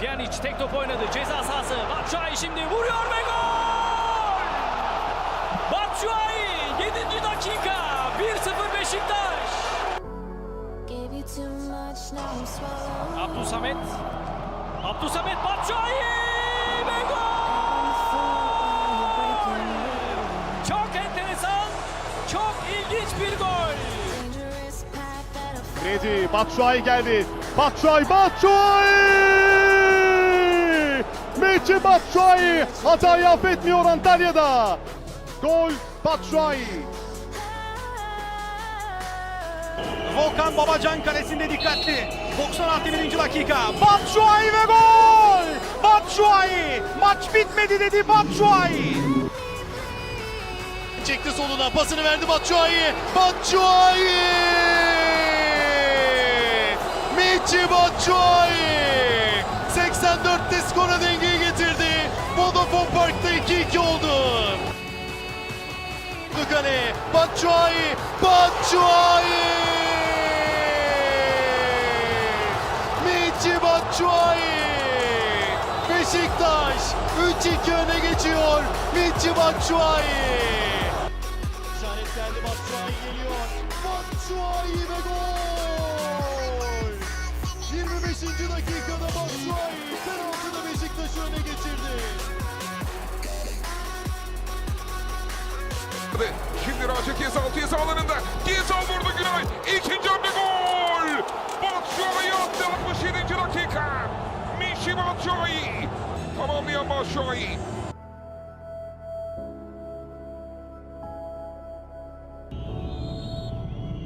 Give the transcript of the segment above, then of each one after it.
Pjanic tek top oynadı. Ceza sahası. Batshuayi şimdi vuruyor ve gol! Batshuayi 7. dakika. 1-0 Beşiktaş. Abdülsamet. Abdülsamet Batshuayi ve gol! Çok enteresan, çok ilginç bir gol. Kredi, Batshuayi geldi. Batshuayi, Batshuayi! Mehdi Batshuayi hatayı affetmiyor Antalya'da. Gol Batshuayi. Volkan Babacan kalesinde dikkatli. 96. dakika. Batshuayi ve gol! Batshuayi! Maç bitmedi dedi Batshuayi. Çekti soluna pasını verdi Batshuayi. Batshuayi! Mehdi Batshuayi! 84'te skora 2-2 oldu. Kale, Batshuayi, Batshuayi! Mehdi Batshuayi! Beşiktaş 3-2 öne geçiyor. Mehdi Batshuayi! İşaret geldi Batshuayi geliyor. Batshuayi ve gol! Şimdi Raşit Gezal ceza alanında. Gezal vurdu Günay. İkinci hamle gol. Batshuayi attı 67. dakika. Mişi Batshuayi. Tamamlayan Batshuayi.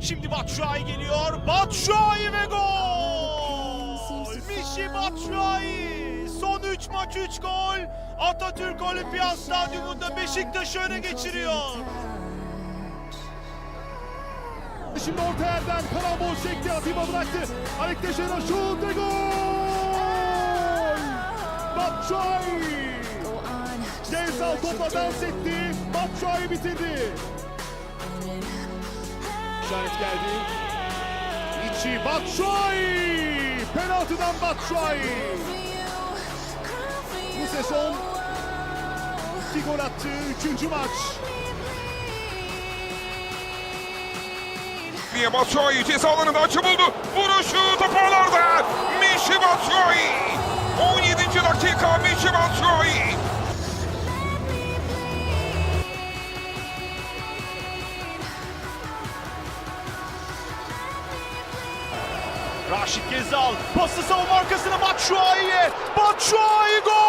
Şimdi Batshuayi geliyor. Batshuayi ve gol! Mişi Batshuayi. Son 3 maç 3 gol. Atatürk Olimpiyat Stadyumunda Beşiktaş'ı öne geçiriyor. Şimdi orta yerden karambol çekti. Atiba bıraktı. Alek Teixeira şut ve gol! Batshuayi! Gezal topla dans etti. Batshuayi bitirdi. İşaret geldi. İçi Batshuayi! Penaltıdan Batshuayi! Bu sezon iki gol attı. Üçüncü maç. Niye Batshuayi ceza alanında açı buldu. Vuruşu toparlarda. Mişi Batshuayi. 17. dakika Mişi Batshuayi. Raşit Gezal pası savunma arkasına Batshuayi'ye. Batshuayi gol!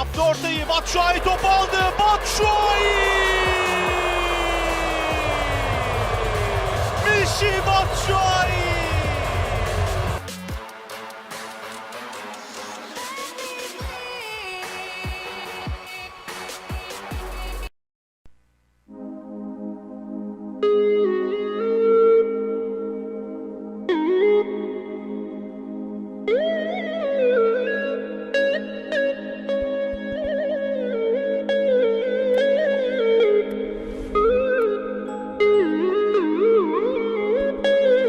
Yaptı ortayı. Batshuayi top aldı. Batshuayi! Mişi Batshuayi!